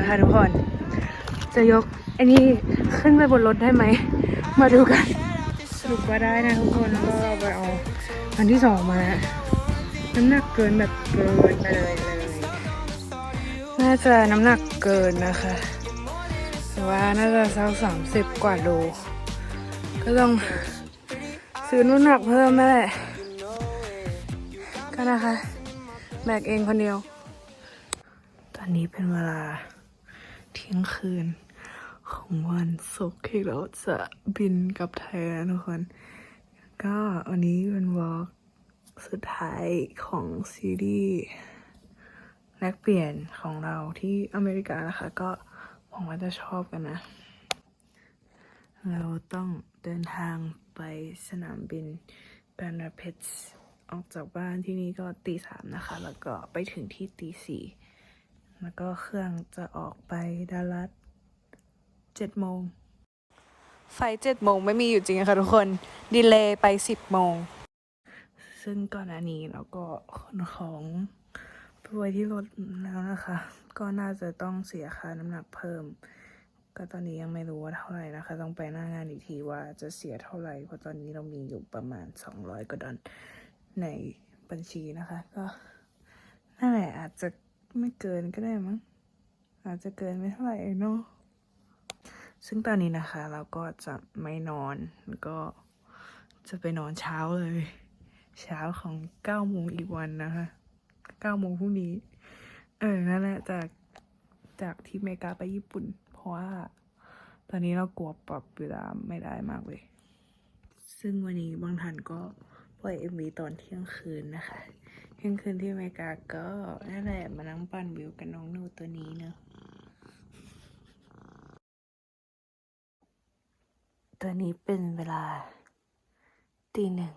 ันค่ะทุกคน จะยกอันนี้ขึ้นไปบนรถได้ไหม มาดูกันสรุปว่าได้นะทุกคนแล้วก็เราไปเอาอันที่สองมาน้ำหนักเกินแบบเกินไปเลยเลย น่าจะน้ำหนักเกินนะคะแต่ว่าน่าจะสักสามสิบกว่าโล ก็ต้องซื้อน้ำหนักเพิ่มนั่นแหละก็นะคะ แบกเองคนเดียว ตอนนี้เป็นเวลา เที่ยงคืน ของวันศุกร์ที่เราจะบินกลับไทยนะทุกคน ก็วันนี้เป็นวอล์กสุดท้ายของซีรีส์แลกเปลี่ยนของเราที่อเมริกานะคะ ก็หวังว่าจะชอบกันนะ เราต้องเดินทางไปสนามบินแบนาเพสออกจากบ้านที่นี่ก็ตีสามนะคะ แล้วก็ไปถึงที่ตีสี่ แล้วก็เครื่องจะออกไปดัลลัสเจ็ดโมง ไฟเจ็ดโมงไม่มีอยู่จริงค่ะทุกคน ดีเลย์ไปสิบโมง ซึ่งก่อนหน้านี้เราก็ขนของไปไว้ที่รถแล้วนะคะ ก็น่าจะต้องเสียค่าน้ำหนักเพิ่ม ก็ตอนนี้ยังไม่รู้ว่าเท่าไหร่นะคะ ต้องไปหน้างานอีกทีว่าจะเสียเท่าไหร่ เพราะตอนนี้เรามีอยู่ประมาณ 200กว่าดอลในบัญชีนะคะ ก็นั่นแหละอาจจะ ไม่เกินก็ได้มั้งอาจจะเกินไม่เท่าไหร่เนาะซึ่งตอนนี้นะคะ เราก็จะไม่นอนก็จะไปนอนเช้าเลย เช้าของเก้าโมงอีกวันนะคะเก้าโมงพรุ่งนี้ เออนั่นแหละจากจากที่เมกาไปญี่ปุ่น เพราะว่า ตอนนี้เรากลัวปรับเวลาไม่ได้มากเลย ซึ่งวันนี้บางทันก็ปล่อยเอ็มวีตอนเที่ยงคืนนะคะ เที่ยงคืนที่อเมริกาก็นั่นแหละมานั่งปั่นวิวกับน้องหนูตัวนี้เนอะตอนนี้เป็นเวลาตีหนึ่ง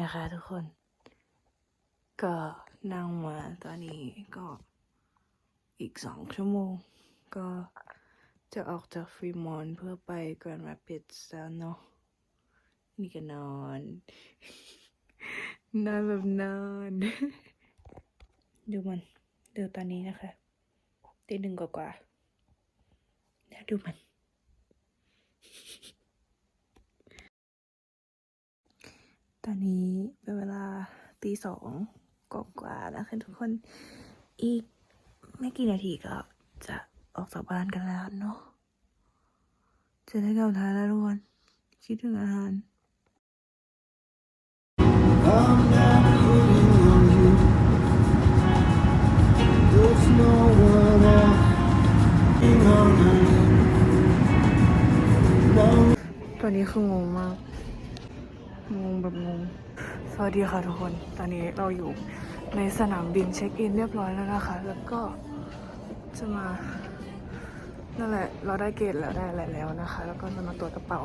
นะคะทุกคน ก็นั่งมาตอนนี้ก็อีกสองชั่วโมง ก็จะออกจากฟรีมอนเพื่อไปแกรนด์แรปปิดส์แล้วเนาะนี่ก็นอน นอนแบบนอนดูมัน ดูตอนนี้นะคะตีหนึ่งกว่าๆแล้วดูมัน ตอนนี้เป็นเวลาตีสองกว่าๆแล้วค่ะทุกคน อีกไม่กี่นาทีก็จะออกจากบ้านกันแล้วเนาะจะได้กลับไทยแล้วทุกคนคิดถึงอาหาร ตอนนี้คืองงมาก งงแบบงง สวัสดีค่ะทุกคน ตอนนี้เราอยู่ในสนามบินเช็คอินเรียบร้อยแล้วนะคะ แล้วก็จะมา นั่นแหละ เราได้เกรดแล้วได้อะไรแล้วนะคะ แล้วก็จะมาตรวจกระเป๋า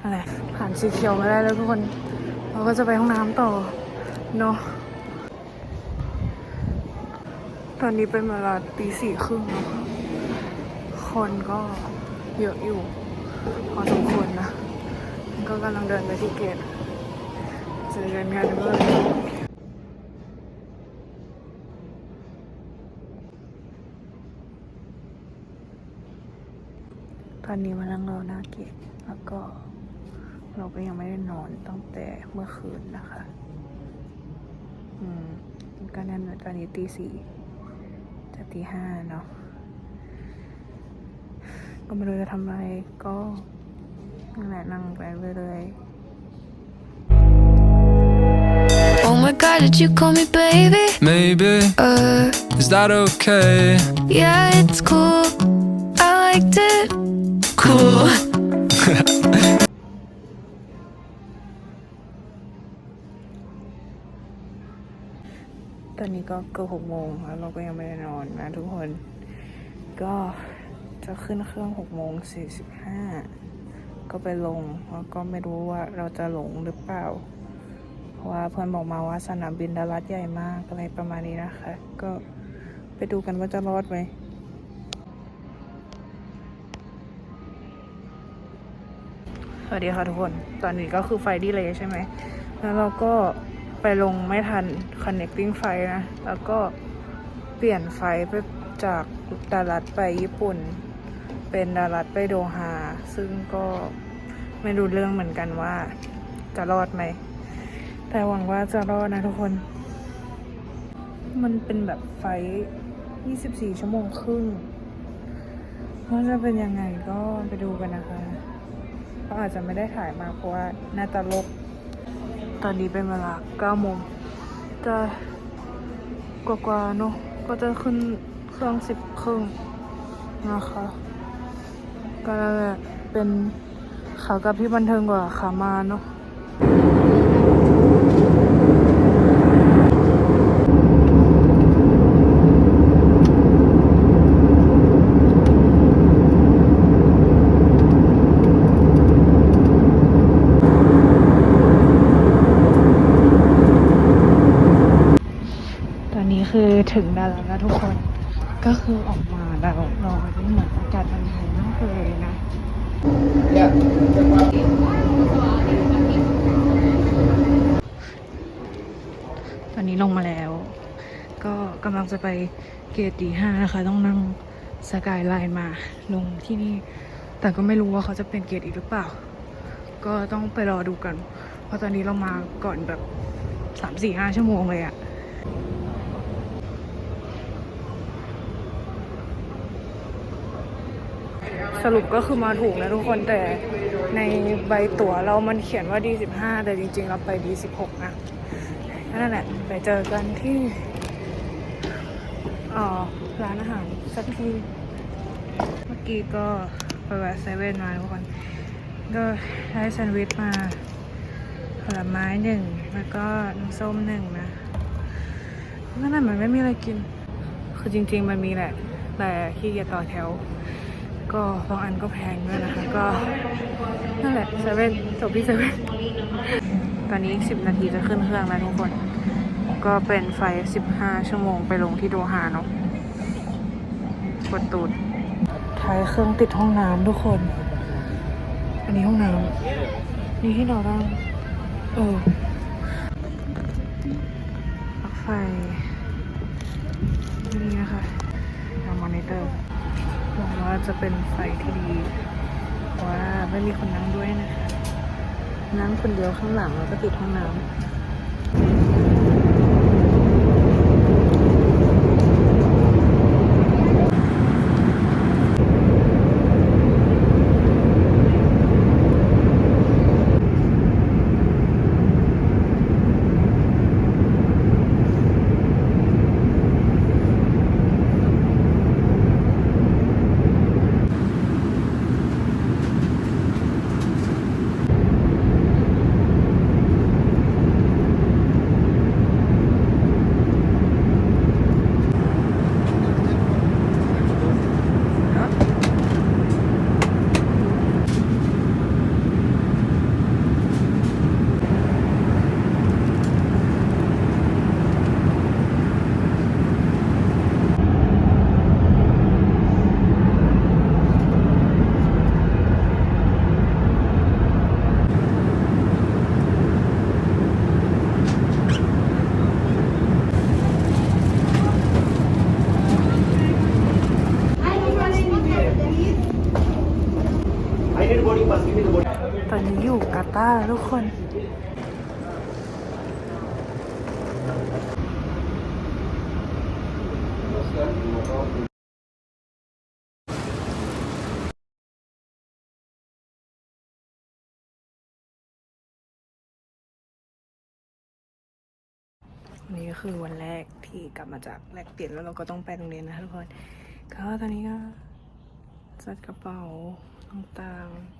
นั่นแหละผ่านสีเขียวมาได้แล้วทุกคน เราก็จะไปห้องน้ำต่อเนาะตอนนี้เป็นเวลาตีสี่ครึ่งแล้วคนก็เยอะอยู่ พอสมควรนะ ก็กำลังเดินไปที่เกตเจอกันกันเลยตอนนี้มานั่งรอหน้าเกตแล้วก็ เราก็ยังไม่ได้นอนตั้งแต่เมื่อคืนนะคะ อืมก็นั่นตอนนี้ตีสี่จะตีห้าเนาะ ก็ไม่รู้จะทำอะไรก็นั่นแหละนั่งไปเรื่อย Oh my god, did you call me baby? Maybe, Uh, is that okay? yeah, it's cool. I liked it. Cool. ก็เกือบหกโมงแล้วเราก็ยังไม่ได้นอนนะทุกคน ก็จะขึ้นเครื่องหกโมงสี่สิบห้าก็ไปลงแล้วก็ไม่รู้ว่าเราจะหลงหรือเปล่า เพราะว่าเพื่อนบอกมาว่าสนามบินดัลลัสใหญ่มากอะไรประมาณนี้นะคะ ก็ไปดูกันว่าจะรอดไหมสวัสดีค่ะทุกคน ตอนนี้ก็คือไฟดีเลยใช่ไหม แล้วเราก็ ไปลงไม่ทัน connecting ไฟนะ แล้วก็เปลี่ยนไฟไปจากดารัดไปญี่ปุ่น เป็นดารัดไปโดฮา ซึ่งก็ไม่รู้เรื่องเหมือนกันว่าจะรอดไหม แต่หวังว่าจะรอดนะทุกคน มันเป็นแบบไฟท์24 ชั่วโมงครึ่งว่าจะเป็นยังไงก็ไปดูกันนะคะก็อาจจะไม่ได้ถ่ายมาเพราะว่าน่าจะลบ ตอนนี้เป็นเวลา9โมงจะกว่าๆเนาะก็จะขึ้นเครื่องสิบครึ่งนะคะก็นั่นแหละเป็นขากลับที่บันเทิงกว่าขามาเนาะต อนนี้คือถึงแล้วนะทุกคน ก็คือออกมาแล้วรอที่เหมือนอากาศมันดีมากเลยนะตอนนี้ลงมาแล้ว ก็กำลังจะไปเกตีห้านะคะ ต้องนั่งสกายไลน์มาลงที่นี่ แต่ก็ไม่รู้ว่าเขาจะเป็นเกตอีกหรือเปล่า ก็ต้องไปรอดูกัน เพราะตอนนี้เรามาก่อนแบบสามสี่ห้าชั่วโมงเลยอะ สรุปก็คือมาถูกนะทุกคนแต่ในใบตั๋วเรามันเขียนว่า D15 แต่จริงๆ เราไป D16 นะนั่นแหละไปเจอกันที่อ๋อร้านอาหารสักทีเมื่อกี้ก็ไปแวะเซเว่นมาทุกคนก็ได้แซนด์วิชมาผลไม้หนึ่งแล้วก็น้ำส้มหนึ่งนะนั่นแหละมันไม่มีอะไรกิน คือจริง ๆ มันมีแหละ แต่ขี้เกียจต่อแถว ก็บางอันก็แพงด้วยนะคะ ก็นั่นแหละเซเว่นจบที่เซเว่นตอนนี้อีกสิบนาทีจะขึ้นเครื่องแล้วทุกคน ก็เป็นไฟสิบห้าชั่วโมงไปลงที่โดฮาเนาะกดตูดท้ายเครื่องติดห้องน้ำทุกคน อันนี้ห้องน้ำนี่ที่นอนนั่งเออปลั๊กไฟ นี่นะคะทางมอนิเตอร์ หวังว่าจะเป็นไฟที่ดีว่าไม่มีคนนั่งด้วยนะคะนั่งคนเดียวข้างหลังแล้วก็ติดห้องน้ำ ตอนนี้อยู่กาตาร์แล้วทุกคนนนี้ก็คือวันแรกที่กลับมาจากแลกเปลี่ยนแล้วเราก็ต้องไปโรงเรียนนะคะทุกคน ก็ตอนนี้ก็จัดกระเป๋าต่างๆ